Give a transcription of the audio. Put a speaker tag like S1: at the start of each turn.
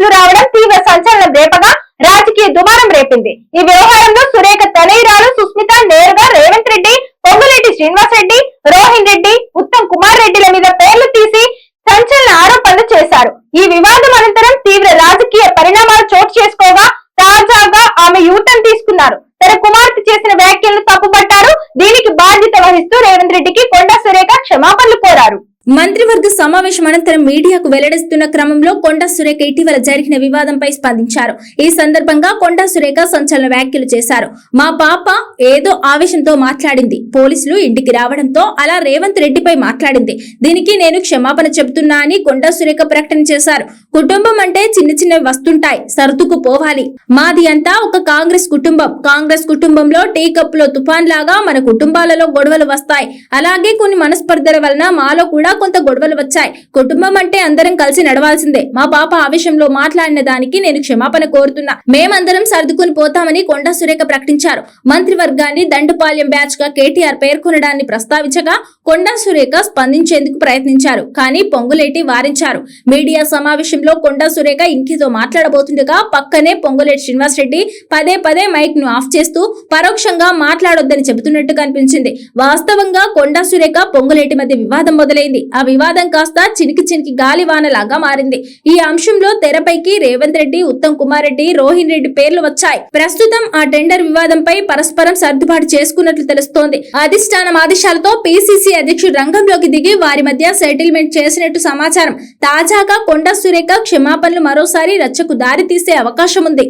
S1: కేసులు రావడం తీవ్ర సంచలనం రేపగా రాజకీయ దుమారం రేపింది. ఈ వ్యవహారంలో సురేఖ తనయురాలు సుస్మిత నేరుగా రేవంత్ రెడ్డి పొంగులేటి శ్రీనివాస్ రెడ్డి రోహిన్ రెడ్డి ఉత్తమ్ కుమార్ రెడ్డిల మీద పేర్లు తీసి సంచలన ఆరోపణలు చేశారు. ఈ వివాదం అనంతరం తీవ్ర రాజకీయ పరిణామాలు చోటు చేసుకోగా తాజాగా ఆమె యూటర్న్ తీసుకున్నారు. తన కుమార్తె చేసిన వ్యాఖ్యలను తప్పుపట్టారు. దీనికి బాధ్యత వహిస్తూ రేవంత్ రెడ్డికి కొండ సురేఖ క్షమాపణలు కోరారు.
S2: మంత్రివర్గ సమావేశం అనంతరం మీడియాకు వెల్లడిస్తున్న క్రమంలో కొండా సురేఖ ఇటీవల జరిగిన వివాదంపై స్పందించారు. ఈ సందర్భంగా కొండా సురేఖ సంచలన వ్యాఖ్యలు చేశారు. మా పాప ఏదో ఆవేశంతో మాట్లాడింది. పోలీసులు ఇంటికి రావడంతో అలా రేవంత్ రెడ్డిపై మాట్లాడింది. దీనికి నేను క్షమాపణ చెబుతున్నా అని కొండా సురేఖ ప్రకటన చేశారు. కుటుంబం అంటే చిన్న చిన్నవి వస్తుంటాయి. సర్దుకు పోవాలి మాది అంతా ఒక కాంగ్రెస్ కుటుంబం. కాంగ్రెస్ కుటుంబంలో టీ కప్పులో తుఫాన్ లాగా మన కుటుంబాలలో గొడవలు వస్తాయి. అలాగే కొన్ని మనస్పర్ధల వలన మాలో కూడా కొంత గొడవలు వచ్చాయి. కుటుంబం అంటే అందరం కలిసి నడవాల్సిందే. మా పాప ఆవేశంలో మాట్లాడిన దానికి నేను క్షమాపణ కోరుతున్నా. మేమందరం సర్దుకుని పోతామని కొండా సురేఖ ప్రకటించారు. మంత్రివర్గాన్ని దండుపాలెం బ్యాచ్గా కేటీఆర్ పేర్కొనడాన్ని ప్రస్తావించగా కొండా సురేఖ స్పందించేందుకు ప్రయత్నించారు. కానీ పొంగులేటి వారించారు. మీడియా సమావేశంలో కొండా సురేఖ ఇంకేదో మాట్లాడబోతుండగా పక్కనే పొంగులేటి శ్రీనివాస్ రెడ్డి పదే పదే మైక్ను ఆఫ్ చేస్తూ పరోక్షంగా మాట్లాడొద్దని చెబుతున్నట్టు కనిపించింది వాస్తవంగా కొండా సురేఖ పొంగులేటి మధ్య వివాదం మొదలైంది. ఆ వివాదం కాస్త చినికి చినికి గాలివానలాగా మారింది. ఈ అంశంలో తెరపైకి రేవంత్ రెడ్డి ఉత్తమ్ కుమార్ రెడ్డి రోహిన్ రెడ్డి పేర్లు వచ్చాయి. ప్రస్తుతం ఆ టెండర్ వివాదంపై పరస్పరం సర్దుబాటు చేసుకున్నట్లు తెలుస్తోంది. అధిష్టానం ఆదేశాలతో పిసిసి అధ్యక్షుడు రంగంలోకి దిగి వారి మధ్య సెటిల్మెంట్ చేసినట్టు సమాచారం. తాజాగా కొండా సురేఖ క్షమాపణలు మరోసారి రచ్చకు దారి తీసే అవకాశం ఉంది